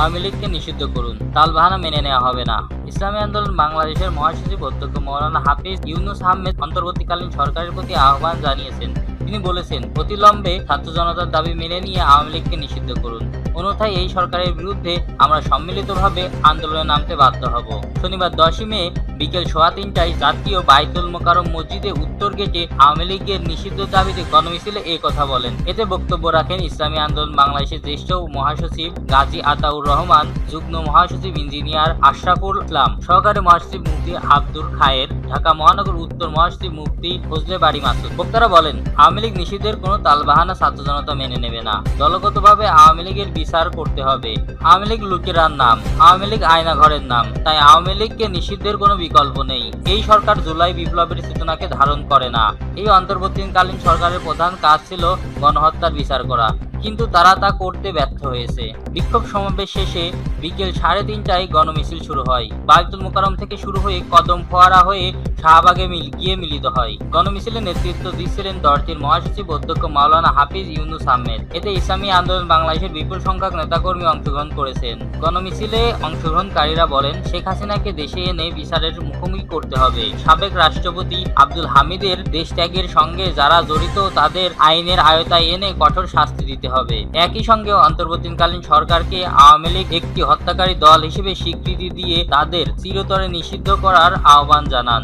আওয়ামী লীগকে নিষিদ্ধ করুন। তালবাহানা মেনে নেওয়া হবে না। ইসলামী আন্দোলন বাংলাদেশের মহাসচিব অধ্যক্ষ মৌলানা হাফিজ ইউনুস আহমেদ অন্তর্বর্তীকালীন সরকারের প্রতি আহ্বান জানিয়েছেন। তিনি বলেছেন, অতিলম্বে ছাত্র জনতার দাবি মেনে নিয়ে আওয়ামী লীগকে নিষিদ্ধ করুন। অন্যথায় এই সরকারের বিরুদ্ধে আমরা সম্মিলিতভাবে আন্দোলনে নামতে বাধ্য হব। শনিবার দশই মে, বিকেল সোয়া তিনটায় জাতীয় বাইতুল মোকারম মসজিদে উত্তর গেটে আওয়ামী লীগের নিষিদ্ধ দাবিতে গণমিছিলে এই কথা বলেন। এতে বক্তব্য রাখেন ইসলামী আন্দোলন বাংলাদেশের জ্যেষ্ঠ মহাসচিব গাজী আতাউর রহমান, যুগ্ম মহাসচিব ইঞ্জিনিয়ার আশরাফুল ইসলাম, সহকারী মহাসচিব মুফতি আব্দুল খায়ের, ঢাকা মহানগর উত্তর মহাসচিব মুফতি ফজলে বাড়ি মাসুদ। বক্তারা বলেন, আওয়ামী লীগ নিষিদ্ধের কোনো তালবাহানা ছাত্র জনতা মেনে নেবে না। দলগতভাবে আওয়ামী লীগের বিচার করতে হবে। আওয়ামী লীগ লোকেরার নাম, আওয়ামী লীগ আয়না ঘরের নাম, তাই আওয়ামী লীগকে নিষিদ্ধের কোনো বিকল্প নেই। এই সরকার জুলাই বিপ্লবের চেতনাকে ধারণ করে না। এই অন্তর্বর্তীকালীন সরকারের প্রধান কাজ ছিল গণহত্যার বিচার করা, কিন্তু তারা তা করতে ব্যর্থ হয়েছে। বিক্ষোভ সমাবেশ শেষে বিকেল সাড়ে তিনটায় গণমিছিল শুরু হয়। বায়তুল মোকারম থেকে শুরু হয়ে কদম ফোয়ারা হয়ে শাহবাগে গিয়ে মিলিত হয়। গণমিছিলে নেতৃত্ব দিচ্ছিলেন দলটির মহাসচিব অধ্যক্ষ মাওলানা হাফিজ ইউনুস আহমেদ। এতে ইসলামী আন্দোলন বাংলাদেশের বিপুল সংখ্যক নেতাকর্মী অংশগ্রহণ করেছেন। গণমিছিলে অংশগ্রহণকারীরা বলেন, শেখ হাসিনাকে দেশে এনে বিচারের মুখোমুখি করতে হবে। সাবেক রাষ্ট্রপতি আব্দুল হামিদের দেশ ত্যাগের সঙ্গে যারা জড়িত, তাদের আইনের আয়তায় এনে কঠোর শাস্তি দিতে হবে। একই সঙ্গে অন্তর্বর্তীকালীন সরকারকে আওয়ামী লীগ একটি হত্যাকারী দল হিসেবে স্বীকৃতি দিয়ে তাদের চিরতরে নিষিদ্ধ করার আহ্বান জানান।